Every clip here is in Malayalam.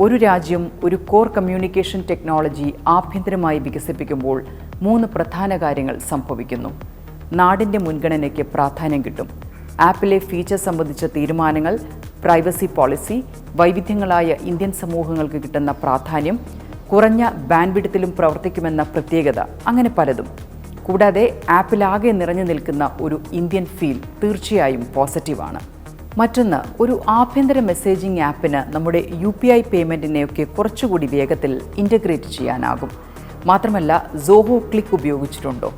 ഒരു രാജ്യം ഒരു കോർ കമ്മ്യൂണിക്കേഷൻ ടെക്നോളജി ആഭ്യന്തരമായി വികസിപ്പിക്കുമ്പോൾ മൂന്ന് പ്രധാന കാര്യങ്ങൾ സംഭവിക്കുന്നു. നാടിന്റെ മുൻഗണനയ്ക്ക് പ്രാധാന്യം കിട്ടും. ആപ്പിലെ ഫീച്ചർ സംബന്ധിച്ച തീരുമാനങ്ങൾ പ്രൈവസി പോളിസി വൈവിധ്യങ്ങളായ ഇന്ത്യൻ സമൂഹങ്ങൾക്ക് കിട്ടുന്ന പ്രാധാന്യം കുറഞ്ഞ ബാൻഡ്വിഡത്തിലും പ്രവർത്തിക്കുമെന്ന പ്രത്യേകത അങ്ങനെ പലതും. കൂടാതെ ആപ്പിലാകെ നിറഞ്ഞു നിൽക്കുന്ന ഒരു ഇന്ത്യൻ ഫീൽ തീർച്ചയായും പോസിറ്റീവാണ്. മറ്റൊന്ന് ഒരു ആഭ്യന്തര മെസ്സേജിംഗ് ആപ്പിന് നമ്മുടെ യു പി ഐ പേയ്മെന്റിനെയൊക്കെ കുറച്ചുകൂടി വേഗത്തിൽ ഇന്റഗ്രേറ്റ് ചെയ്യാനാകും. മാത്രമല്ല സോഹോ ക്ലിക്ക് ഉപയോഗിച്ചിട്ടുണ്ടോ?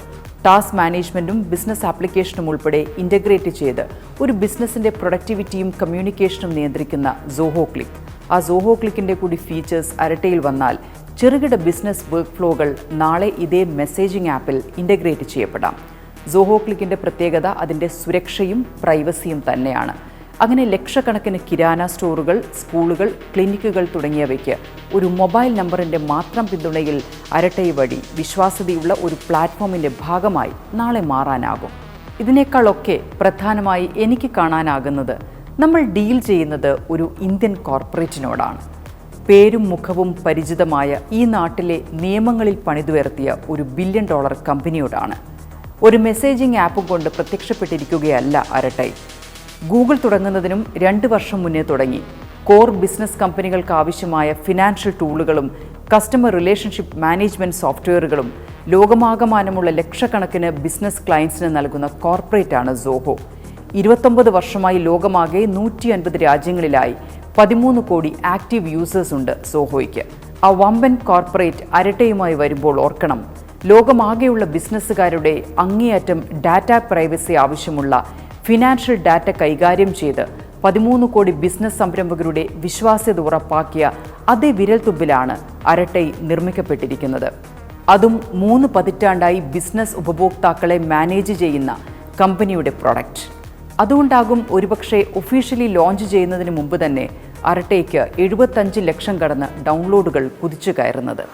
ടാസ്ക് മാനേജ്മെന്റും ബിസിനസ് ആപ്ലിക്കേഷനും ഉൾപ്പെടെ ഇന്റഗ്രേറ്റ് ചെയ്ത് ഒരു ബിസിനസ്സിന്റെ പ്രൊഡക്ടിവിറ്റിയും കമ്മ്യൂണിക്കേഷനും നിയന്ത്രിക്കുന്ന സോഹോ ക്ലിക്ക് ആ സോഹോ ക്ലിക്കിന്റെ കൂടി ഫീച്ചേഴ്സ് അരട്ടയിൽ വന്നാൽ ചെറുകിട ബിസിനസ് വർക്ക് ഫ്ലോകൾ നാളെ ഇതേ മെസ്സേജിംഗ് ആപ്പിൽ ഇന്റഗ്രേറ്റ് ചെയ്യപ്പെടാം. സോഹോ ക്ലിക്കിന്റെ പ്രത്യേകത അതിന്റെ സുരക്ഷയും പ്രൈവസിയും തന്നെയാണ്. അങ്ങനെ ലക്ഷക്കണക്കിന് കിരാന സ്റ്റോറുകൾ സ്കൂളുകൾ ക്ലിനിക്കുകൾ തുടങ്ങിയവയ്ക്ക് ഒരു മൊബൈൽ നമ്പറിന്റെ മാത്രം പിന്തുണയിൽ അരട്ടൈ വഴി വിശ്വാസ്യതയുള്ള ഒരു പ്ലാറ്റ്ഫോമിന്റെ ഭാഗമായി നാളെ മാറാനാകും. ഇതിനേക്കാളൊക്കെ പ്രധാനമായി എനിക്ക് കാണാനാകുന്നത് നമ്മൾ ഡീൽ ചെയ്യുന്നത് ഒരു ഇന്ത്യൻ കോർപ്പറേറ്റിനോടാണ്. പേരും മുഖവും പരിചിതമായ ഈ നാട്ടിലെ നിയമങ്ങളിൽ പണിതുയർത്തിയ ഒരു ബില്യൺ ഡോളർ കമ്പനിയോടാണ്. ഒരു മെസ്സേജിംഗ് ആപ്പും കൊണ്ട് പ്രത്യക്ഷപ്പെട്ടിരിക്കുകയല്ല അരട്ടൈ. ഗൂഗിൾ തുടങ്ങുന്നതിനും രണ്ട് വർഷം മുന്നേ തുടങ്ങി. കോർ ബിസിനസ് കമ്പനികൾക്ക് ആവശ്യമായ ഫിനാൻഷ്യൽ ടൂളുകളും കസ്റ്റമർ റിലേഷൻഷിപ്പ് മാനേജ്മെന്റ് സോഫ്റ്റ്വെയറുകളും ലോകമാകമാനമുള്ള ലക്ഷക്കണക്കിന് ബിസിനസ് ക്ലയൻസിന് നൽകുന്ന കോർപ്പറേറ്റാണ് സോഹോ. ഇരുപത്തൊമ്പത് വർഷമായി ലോകമാകെ നൂറ്റി അൻപത് രാജ്യങ്ങളിലായി പതിമൂന്ന് കോടി ആക്റ്റീവ് യൂസേഴ്സ് ഉണ്ട് സോഹോയ്ക്ക്. ആ വമ്പൻ കോർപ്പറേറ്റ് അരട്ടയുമായി വരുമ്പോൾ ഓർക്കണം ലോകമാകെയുള്ള ബിസിനസ്സുകാരുടെ അങ്ങേയറ്റം ഡാറ്റ പ്രൈവസി ആവശ്യമുള്ള ഫിനാൻഷ്യൽ ഡാറ്റ കൈകാര്യം ചെയ്ത് പതിമൂന്ന് കോടി ബിസിനസ് സംരംഭകരുടെ വിശ്വാസ്യത ഉറപ്പാക്കിയ അതേ വിരൽത്തുമ്പിലാണ് അരട്ടൈ നിർമ്മിക്കപ്പെട്ടിരിക്കുന്നത്. അതും മൂന്ന് പതിറ്റാണ്ടായി ബിസിനസ് ഉപഭോക്താക്കളെ മാനേജ് ചെയ്യുന്ന കമ്പനിയുടെ പ്രൊഡക്റ്റ്. അതുകൊണ്ടാകും ഒരുപക്ഷെ ഒഫീഷ്യലി ലോഞ്ച് ചെയ്യുന്നതിന് മുമ്പ് തന്നെ അരട്ടയ്ക്ക് എഴുപത്തഞ്ച് ലക്ഷം കടന്ന് ഡൗൺലോഡുകൾ കുതിച്ചു കയറുന്നത്.